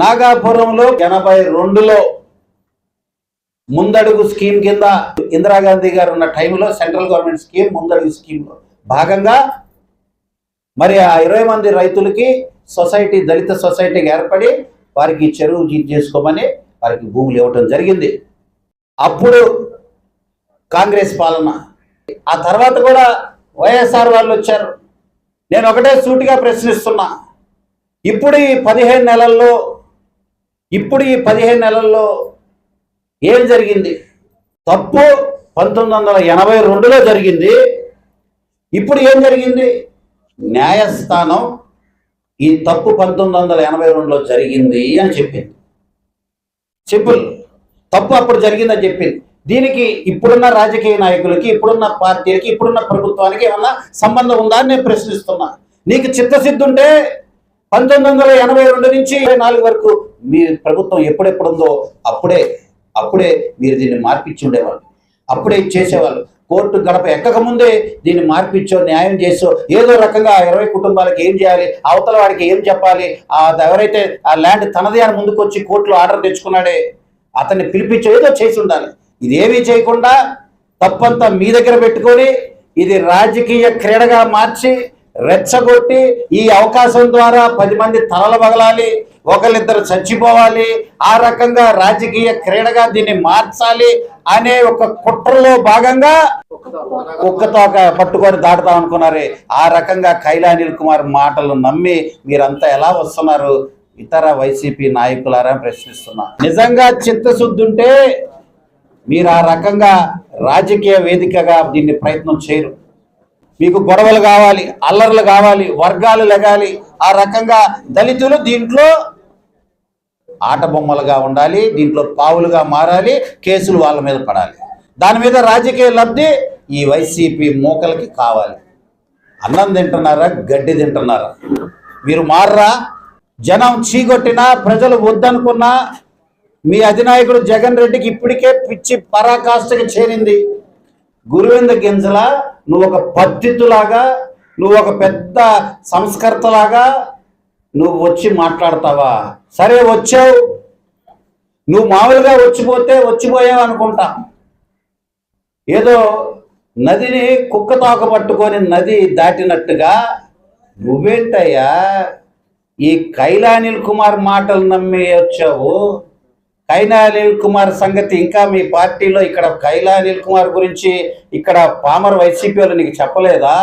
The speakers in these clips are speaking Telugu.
నాగాపురంలో ఎనభై రెండులో ముందడుగు స్కీమ్ కింద ఇందిరాగాంధీ గారు ఉన్న టైంలో సెంట్రల్ గవర్నమెంట్ స్కీమ్ ముందడుగు స్కీమ్లో భాగంగా మరి ఆ ఇరవై మంది రైతులకి సొసైటీ దళిత సొసైటీకి ఏర్పడి వారికి చెరువు చేసుకోమని వారికి భూములు ఇవ్వటం జరిగింది. అప్పుడు కాంగ్రెస్ పాలన. ఆ తర్వాత కూడా వైఎస్ఆర్ వాళ్ళు వచ్చారు. నేను ఒకటే సూటిగా ప్రశ్నిస్తున్నా. ఇప్పుడు ఈ పదిహేను నెలల్లో ఇప్పుడు ఈ పదిహేను నెలల్లో ఏం జరిగింది? తప్పు పంతొమ్మిది వందల ఎనభై రెండులో జరిగింది. ఇప్పుడు ఏం జరిగింది? న్యాయస్థానం ఈ తప్పు పంతొమ్మిది వందల ఎనభై రెండులో జరిగింది అని చెప్పింది. సింపుల్. తప్పు అప్పుడు జరిగిందని చెప్పింది. దీనికి ఇప్పుడున్న రాజకీయ నాయకులకి ఇప్పుడున్న పార్టీలకి ఇప్పుడున్న ప్రభుత్వానికి ఏమన్నా సంబంధం ఉందా అని నేను ప్రశ్నిస్తున్నా. నీకు చిత్తశుద్ధి ఉంటే పంతొమ్మిది వందల ఎనభై రెండు నుంచి ఇరవై నాలుగు వరకు మీ ప్రభుత్వం ఎప్పుడెప్పుడు ఉందో అప్పుడే అప్పుడే మీరు దీన్ని మార్పిచ్చి ఉండేవాళ్ళు. అప్పుడే చేసేవాళ్ళు. కోర్టు గడప ఎక్కక ముందే దీన్ని మార్పిచ్చో న్యాయం చేసో ఏదో రకంగా ఆ ఇరవై కుటుంబాలకి ఏం చేయాలి అవతల వాడికి ఏం చెప్పాలి ఎవరైతే ఆ ల్యాండ్ తనదే అని ముందుకు వచ్చి కోర్టులో ఆర్డర్ తెచ్చుకున్నాడే అతన్ని పిలిపించో ఏదో చేసి ఉండాలి. ఇది ఏమీ చేయకుండా తప్పంతా మీ దగ్గర పెట్టుకొని ఇది రాజకీయ క్రీడగా మార్చి రెచ్చగొట్టి ఈ అవకాశం ద్వారా పది మంది తలలు పగలాలి ఒకళ్ళిద్దరు చచ్చిపోవాలి ఆ రకంగా రాజకీయ క్రీడగా దీన్ని మార్చాలి అనే ఒక కుట్రలో భాగంగా కుక్కతో పట్టుకొని దాటుతాం అనుకున్నారే. ఆ రకంగా కైలానిల్ కుమార్ మాటలు నమ్మి మీరంతా ఎలా వస్తున్నారు? ఇతర వైసీపీ నాయకులారా ప్రశ్నిస్తున్నా. నిజంగా చిత్తశుద్ధి ఉంటే మీరు ఆ రకంగా రాజకీయ వేదికగా దీన్ని ప్రయత్నం చేయరు. మీకు గొడవలు కావాలి అల్లర్లు కావాలి వర్గాలు లెగాలి ఆ రకంగా దళితులు దీంట్లో ఆట బొమ్మలుగా ఉండాలి దీంట్లో పావులుగా మారాలి కేసులు వాళ్ళ మీద పడాలి. దాని మీద రాజకీయ లబ్ధి ఈ వైసీపీ మూకలకి కావాలి. అన్నం తింటున్నారా గడ్డి తింటున్నారా? మీరు మారరా జనం చీగొట్టినా ప్రజలు వద్దనుకున్నా మీ అధినాయకుడు జగన్ రెడ్డికి ఇప్పటికే పిచ్చి పరాకాష్ఠకి చేరింది. గురువింద గింజల నువ్వు ఒక పద్ధతిలాగా నువ్వు ఒక పెద్ద సంస్కర్తలాగా నువ్వు వచ్చి మాట్లాడతావా? సరే వచ్చావు. నువ్వు మామూలుగా వచ్చిపోతే వచ్చిపోయావు అనుకుంటా. ఏదో నదిని కుక్క తోక పట్టుకొని నది దాటినట్టుగా నువ్వేంటయ్యా? ఈ కైలానిల్ కుమార్ మాటలు నమ్మి వచ్చావు. కైలానిల్ కుమార్ సంగతి ఇంకా మీ పార్టీలో ఇక్కడ కైలానిల్ కుమార్ గురించి ఇక్కడ పామర్ వైసీపీ వాళ్ళు నీకు చెప్పలేదా?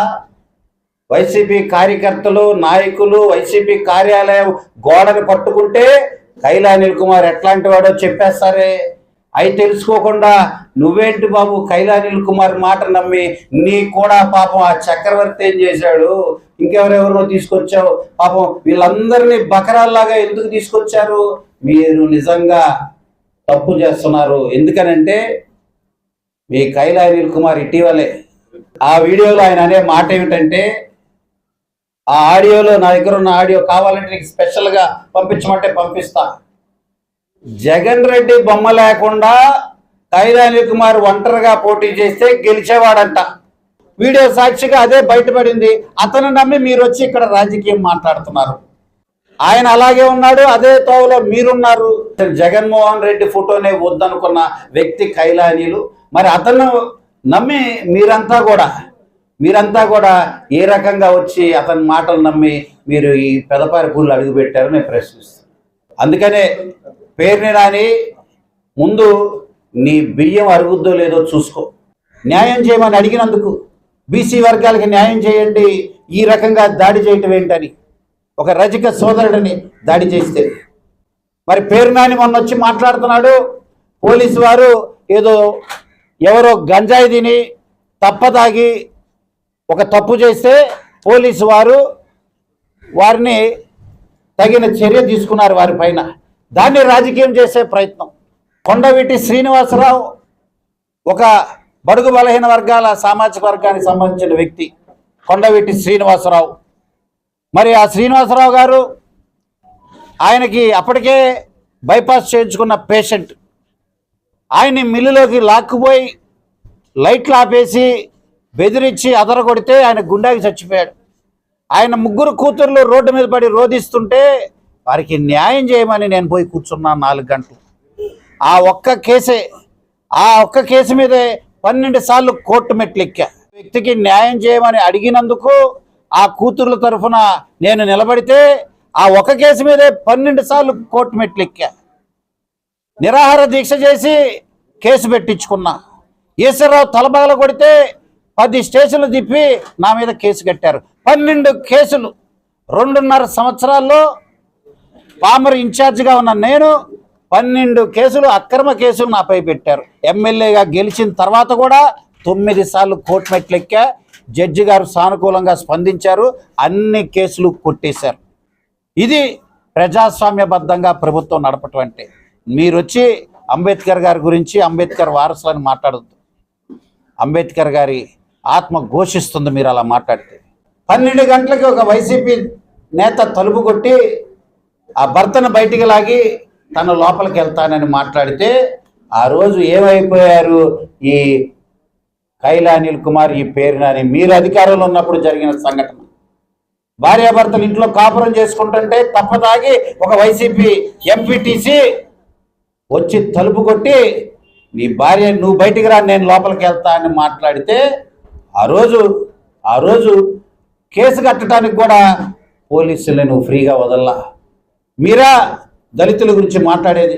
వైసీపీ కార్యకర్తలు నాయకులు వైసీపీ కార్యాలయం గోడను పట్టుకుంటే కైలా అనిల్ కుమార్ ఎట్లాంటి వాడో చెప్పేస్తారే? అవి తెలుసుకోకుండా నువ్వేంటి బాబు కైలా అనిల్ కుమార్ మాట నమ్మి నీ కూడా పాపం ఆ చక్రవర్తి ఏం చేశాడు? ఇంకెవరెవరో తీసుకొచ్చావు? పాపం వీళ్ళందరినీ బకరాల్లాగా ఎందుకు తీసుకొచ్చారు? మీరు నిజంగా తప్పు చేస్తున్నారు. ఎందుకనంటే మీ కైలా అనిల్ కుమార్ ఇటీవలే ఆ వీడియోలో ఆయన అనే మాట ఏమిటంటే ఆ ఆడియోలో నా దగ్గర ఉన్న ఆడియో కావాలంటే నీకు స్పెషల్గా పంపించమంటే పంపిస్తా. జగన్ రెడ్డి బొమ్మ లేకుండా కైలాని కుమార్ ఒంటరిగా పోటీ చేస్తే గెలిచేవాడంట. వీడియో సాక్షిగా అదే బయటపడింది. అతను నమ్మి మీరు వచ్చి ఇక్కడ రాజకీయం మాట్లాడుతున్నారు. ఆయన అలాగే ఉన్నాడు అదే తోవలో మీరున్నారు. జగన్మోహన్ రెడ్డి ఫోటోనే వద్దనుకున్న వ్యక్తి కైలానీలు. మరి అతను నమ్మి మీరంతా కూడా మీరంతా కూడా ఏ రకంగా వచ్చి అతని మాటలు నమ్మి మీరు ఈ పెదపారి పూలు అడుగుపెట్టారు నేను ప్రశ్నిస్తాను. అందుకనే పేరుని రాని ముందు నీ బియ్యం అరుగుద్దో లేదో చూసుకో. న్యాయం చేయమని అడిగినందుకు బీసీ వర్గాలకి న్యాయం చేయండి ఈ రకంగా దాడి చేయటం ఏంటని. ఒక రజక సోదరుడిని దాడి చేస్తే. మరి పేరు నాని మొన్న వచ్చి మాట్లాడుతున్నాడు. పోలీసు వారు ఏదో ఎవరో గంజాయి తిని తప్పదాగి ఒక తప్పు చేస్తే పోలీసు వారు వారిని తగిన చర్య తీసుకున్నారు వారి పైన. దాన్ని రాజకీయం చేసే ప్రయత్నం. కొండవీటి శ్రీనివాసరావు ఒక బడుగు బలహీన వర్గాల సామాజిక వర్గానికి సంబంధించిన వ్యక్తి. కొండవీటి శ్రీనివాసరావు. మరి ఆ శ్రీనివాసరావు గారు ఆయనకి అప్పటికే బైపాస్ చేయించుకున్న పేషెంట్. ఆయన్ని మిల్లులోకి లాక్కుపోయి లైట్లు ఆపేసి బెదిరించి అదరగొడితే ఆయన గుండాకి చచ్చిపోయాడు. ఆయన ముగ్గురు కూతుర్లు రోడ్డు మీద పడి రోధిస్తుంటే వారికి న్యాయం చేయమని నేను పోయి కూర్చున్నాను నాలుగు గంటలు. ఆ ఒక్క కేసే ఆ ఒక్క కేసు మీదే పన్నెండు సార్లు కోర్టు మెట్లు ఎక్కా. వ్యక్తికి న్యాయం చేయమని అడిగినందుకు ఆ కూతుర్ల తరఫున నేను నిలబడితే ఆ ఒక కేసు మీదే పన్నెండు సార్లు కోర్టు మెట్లు ఎక్కా నిరాహార దీక్ష చేసి కేసు పెట్టించుకున్నా. ఈశ్వరరావు తలబగల కొడితే పది స్టేషన్లు తిప్పి నా మీద కేసు కట్టారు. పన్నెండు కేసులు. రెండున్నర సంవత్సరాల్లో పామర్ ఇన్ఛార్జిగా ఉన్న నేను పన్నెండు కేసులు అక్రమ కేసులు నాపై పెట్టారు. ఎమ్మెల్యేగా గెలిచిన తర్వాత కూడా తొమ్మిది సార్లు కోర్టు మెట్లెక్కా. జడ్జి గారు సానుకూలంగా స్పందించారు. అన్ని కేసులు కొట్టేశారు. ఇది ప్రజాస్వామ్యబద్ధంగా ప్రభుత్వం నడపటం అంటే. మీరు వచ్చి అంబేద్కర్ గారి గురించి అంబేద్కర్ వారసులని మాట్లాడద్దు. అంబేద్కర్ గారి ఆత్మ ఘోషిస్తుంది మీరు అలా మాట్లాడితే. పన్నెండు గంటలకి ఒక వైసీపీ నేత తలుపు కొట్టి ఆ భర్తను బయటికి లాగి తన లోపలికి వెళ్తానని మాట్లాడితే ఆ రోజు ఏమైపోయారు ఈ కైలా అనిల్ కుమార్ ఈ పేరునని మీరు అధికారంలో ఉన్నప్పుడు జరిగిన సంఘటన. భార్యాభర్తలు ఇంట్లో కాపురం చేసుకుంటుంటే తప్పదాగి ఒక వైసీపీ ఎంపీటీసీ వచ్చి తలుపు కొట్టి నీ భార్య నువ్వు బయటికి రా నేను లోపలికి వెళ్తా అని మాట్లాడితే ఆ రోజు ఆ రోజు కేసు కట్టడానికి కూడా పోలీసులు నువ్వు ఫ్రీగా వదల్లా. మీరా దళితుల గురించి మాట్లాడేది?